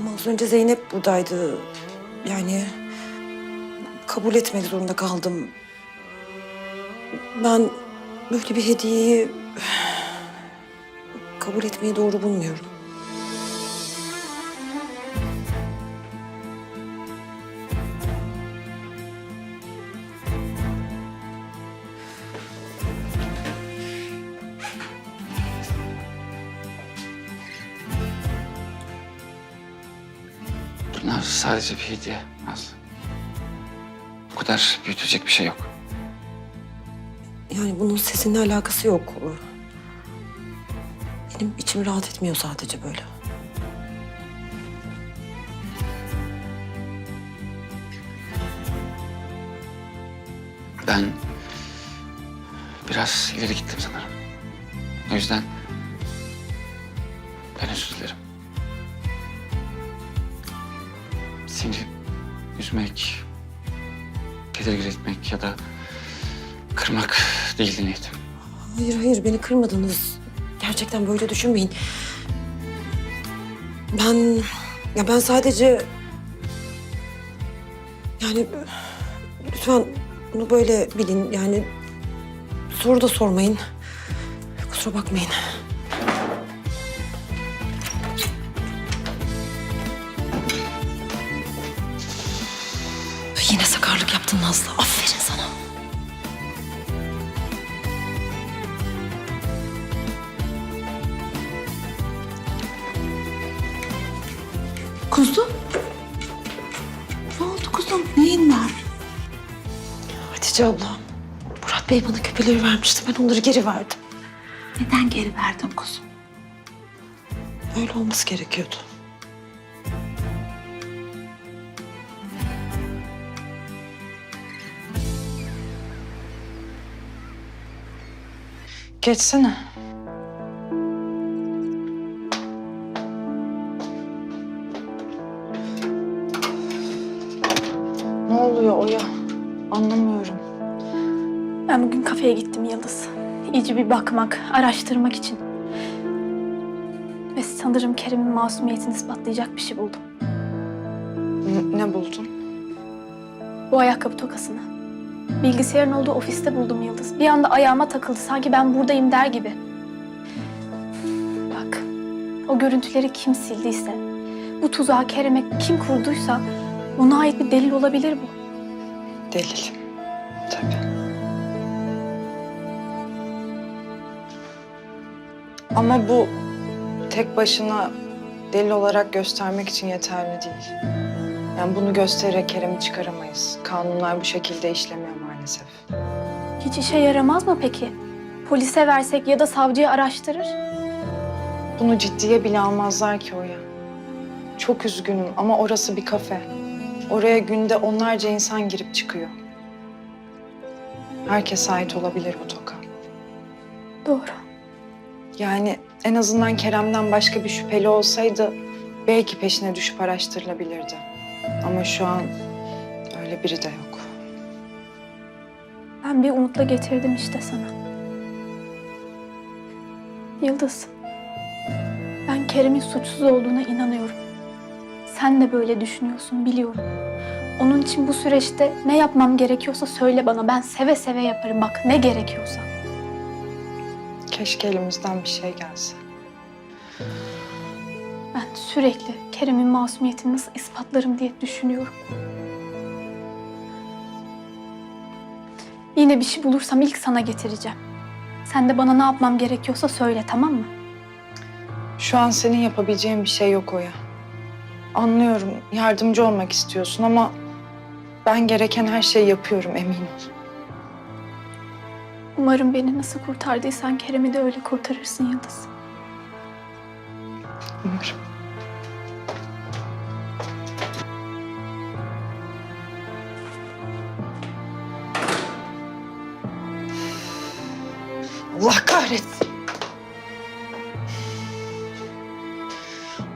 Ama az önce Zeynep buradaydı. Yani kabul etmek zorunda kaldım. Ben böyle bir hediyeyi kabul etmeyi doğru bulmuyorum. Sadece bir hediye Nazlı. Bu kadar büyütecek bir şey yok. Yani bunun sizinle alakası yok. Benim içim rahat etmiyor sadece böyle. Ben biraz ileri gittim sanırım. O yüzden ben özür dilerim. Seni üzmek, tedirgin etmek ya da kırmak değildi niyetim. Hayır hayır beni kırmadınız. Gerçekten böyle düşünmeyin. Ben ya ben sadece yani lütfen bunu böyle bilin yani soru da sormayın. Kusura bakmayın. Yaptın Nazlı. Aferin sana. Kuzum. Ne oldu kuzum? Neyin var? Hatice abla. Murat Bey bana küpeleri vermişti. Ben onları geri verdim. Neden geri verdin kuzum? Öyle olması gerekiyordu. Geçsene. Ne oluyor Oya? Anlamıyorum. Ben bugün kafeye gittim Yıldız. İyice bir bakmak, araştırmak için. Ve sanırım Kerem'in masumiyetini ispatlayacak bir şey buldum. N- ne buldun? Bu ayakkabı tokasını. Bilgisayarın olduğu ofiste buldum Yıldız. Bir anda ayağıma takıldı. Sanki ben buradayım der gibi. Bak, o görüntüleri kim sildiyse, bu tuzağı Kerem'e kim kurduysa ona ait bir delil olabilir bu. Delil. Tabii. Ama bu tek başına delil olarak göstermek için yeterli değil. Yani bunu göstererek Kerem'i çıkaramayız. Kanunlar bu şekilde işlemiyor maalesef. Hiç işe yaramaz mı peki? Polise versek ya da savcıya araştırır. Bunu ciddiye bile almazlar ki Oya. Çok üzgünüm ama orası bir kafe. Oraya günde onlarca insan girip çıkıyor. Herkese ait olabilir bu toka. Doğru. Yani en azından Kerem'den başka bir şüpheli olsaydı belki peşine düşüp araştırılabilirdi. Ama şu an öyle biri de yok. Ben bir umutla getirdim işte sana. Yıldız, ben Kerem'in suçsuz olduğuna inanıyorum. Sen de böyle düşünüyorsun biliyorum. Onun için bu süreçte ne yapmam gerekiyorsa söyle bana. Ben seve seve yaparım bak ne gerekiyorsa. Keşke elimizden bir şey gelse. Ben sürekli Kerem'in masumiyetini nasıl ispatlarım diye düşünüyorum. Yine bir şey bulursam ilk sana getireceğim. Sen de bana ne yapmam gerekiyorsa söyle tamam mı? Şu an senin yapabileceğin bir şey yok Oya. Anlıyorum, yardımcı olmak istiyorsun ama ben gereken her şeyi yapıyorum emin ol. Umarım beni nasıl kurtardıysan Kerem'i de öyle kurtarırsın Yıldız. Umarım. Allah kahretsin.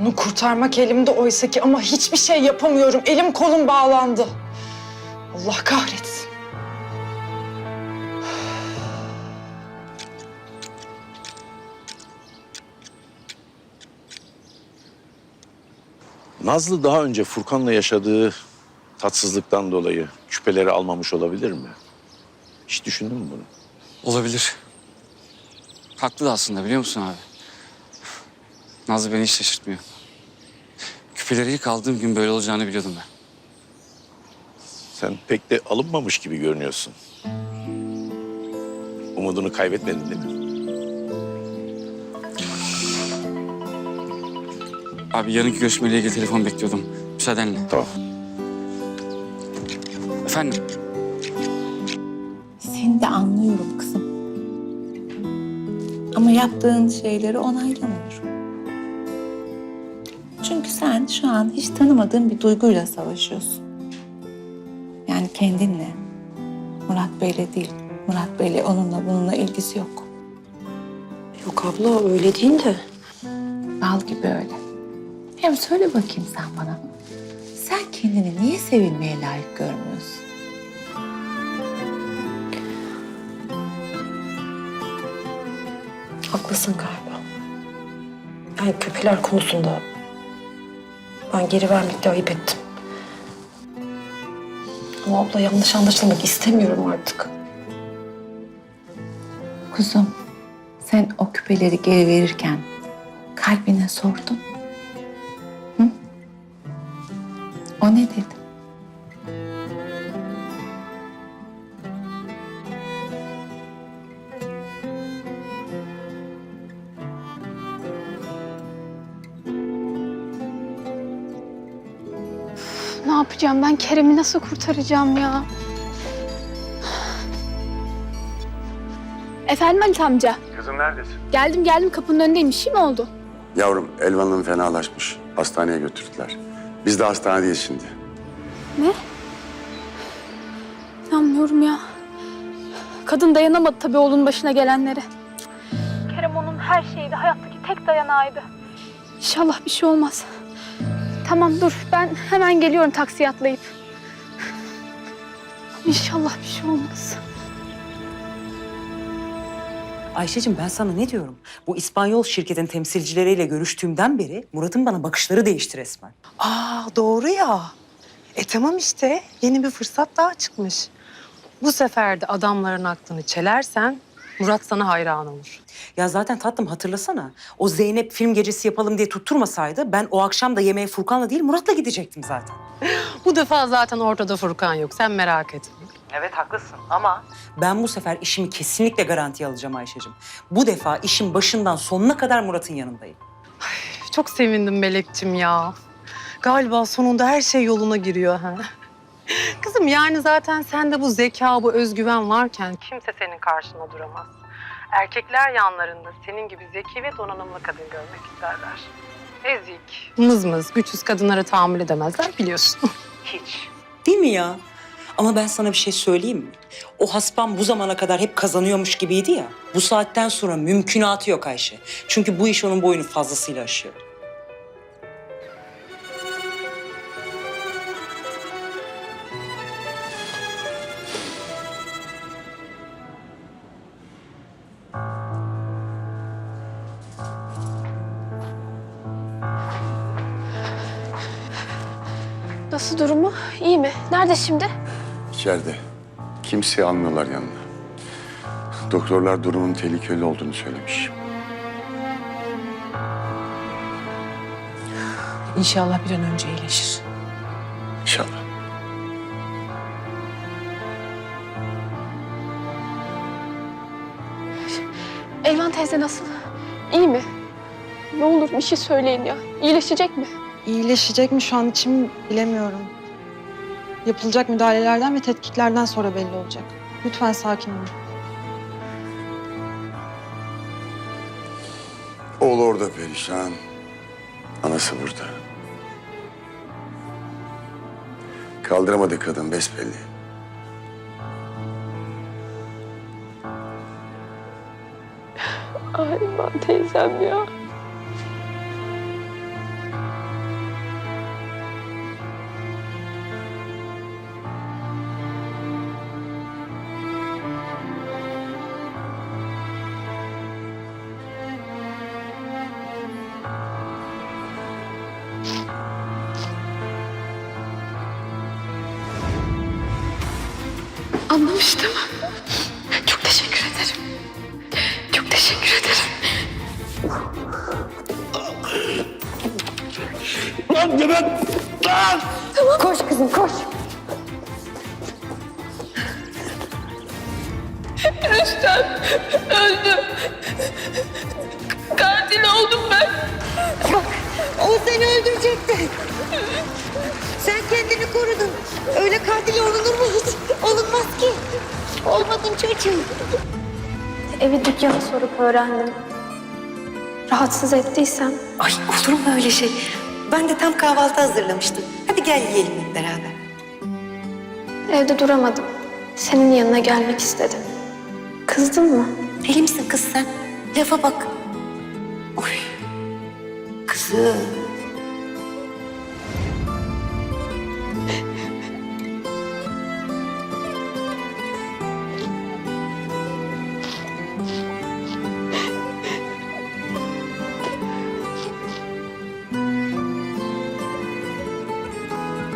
Onu kurtarmak elimde oysa ki ama hiçbir şey yapamıyorum. Elim kolum bağlandı. Allah kahretsin. Nazlı daha önce Furkan'la yaşadığı tatsızlıktan dolayı küpeleri almamış olabilir mi? Hiç düşündün mü bunu? Olabilir. Haklı da aslında biliyor musun abi? Nazlı beni hiç şaşırtmıyor. Küpeleri ilk aldığım gün böyle olacağını biliyordum ben. Sen pek de alınmamış gibi görünüyorsun. Umudunu kaybetmedin değil mi? Abi yarınki görüşmeyle ilgili telefon bekliyordum. Müsaadenle. Tamam. Efendim? Seni de anlıyorum kızım. Ama yaptığın şeyleri onaylamıyorum. Çünkü sen şu an hiç tanımadığın bir duyguyla savaşıyorsun. Yani kendinle. Murat Bey'le değil. Murat Bey'le onunla bununla ilgisi yok. Yok abla öyle değil de. Bal gibi öyle. Hem söyle bakayım sen bana. Sen kendini niye sevilmeye layık görmüyorsun? Haklısın galiba. Yani küpeler konusunda ben geri vermekte ayıp ettim. Ama abla yanlış anlaşılmak istemiyorum artık. Kuzum, sen o küpeleri geri verirken kalbine sordun. O ne dedi? Ne yapacağım ben Kerem'i nasıl kurtaracağım ya? Efendim Halit amca. Kızım neredesin? Geldim geldim kapının önündeyim. Bir şey mi oldu? Yavrum Elvan Hanım fenalaşmış. Hastaneye götürdüler. Biz de hastanedeyiz şimdi. İnanmıyorum ya. Kadın dayanamadı tabii oğlunun başına gelenlere. Kerem onun her şeydi. Hayattaki tek dayanağıydı. İnşallah bir şey olmaz. Tamam dur ben hemen geliyorum taksiye atlayıp. İnşallah bir şey olmaz. Ayşe'cim ben sana ne diyorum? Bu İspanyol şirketin temsilcileriyle görüştüğümden beri Murat'ın bana bakışları değişti resmen. Aa doğru ya. E tamam işte yeni bir fırsat daha çıkmış. Bu sefer de adamların aklını çelersen Murat sana hayran olur. Ya zaten tatlım hatırlasana. O Zeynep film gecesi yapalım diye tutturmasaydı ben o akşam da yemeğe Furkan'la değil Murat'la gidecektim zaten. Bu defa zaten ortada Furkan yok sen merak etme. Evet haklısın ama... Ben bu sefer işimi kesinlikle garantiye alacağım Ayşe'cim. Bu defa işin başından sonuna kadar Murat'ın yanındayım. Çok sevindim Melek'cim ya. Galiba sonunda her şey yoluna giriyor ha. Kızım yani zaten sende bu zeka, bu özgüven varken kimse senin karşına duramaz. Erkekler yanlarında senin gibi zeki ve donanımlı kadın görmek isterler. Ezik, mızmız, güçsüz kadınlara tahammül edemezler biliyorsun. Hiç. Değil mi ya? Ama ben sana bir şey söyleyeyim mi? O haspam bu zamana kadar hep kazanıyormuş gibiydi ya. Bu saatten sonra mümkünatı yok Ayşe. Çünkü bu iş onun boyunu fazlasıyla aşıyor. Nasıl durumu? İyi mi? Nerede şimdi? İçeride. Kimseyi almıyorlar yanına. Doktorlar durumun tehlikeli olduğunu söylemiş. İnşallah bir an önce iyileşir. İnşallah. Elvan teyze nasıl? İyi mi? Ne olur bir şey söyleyin ya. İyileşecek mi? İyileşecek mi şu an için bilemiyorum. Yapılacak müdahalelerden ve tetkiklerden sonra belli olacak. Lütfen sakin olun. Oğlu orada perişan. Anası burada. Kaldıramadı kadın besbelli. Elvan teyzem ya. Anlamıştım. Çok teşekkür ederim. Çok teşekkür ederim. Koş kızım koş. Katil oldum ben. O seni öldürecekti. Sen kendini korudun. Öyle katil olunur mu hiç? Olunmaz ki. Olmadın çocuğum. Evi dükkanı sorup öğrendim. Rahatsız ettiysem Ay olur mu öyle şey? Ben de tam kahvaltı hazırlamıştım. Hadi gel yiyelim hep beraber. evde duramadım. Senin yanına gelmek istedim. Kızdın mı? Deli misin kız sen? Lafa bak. Oy. Kızım.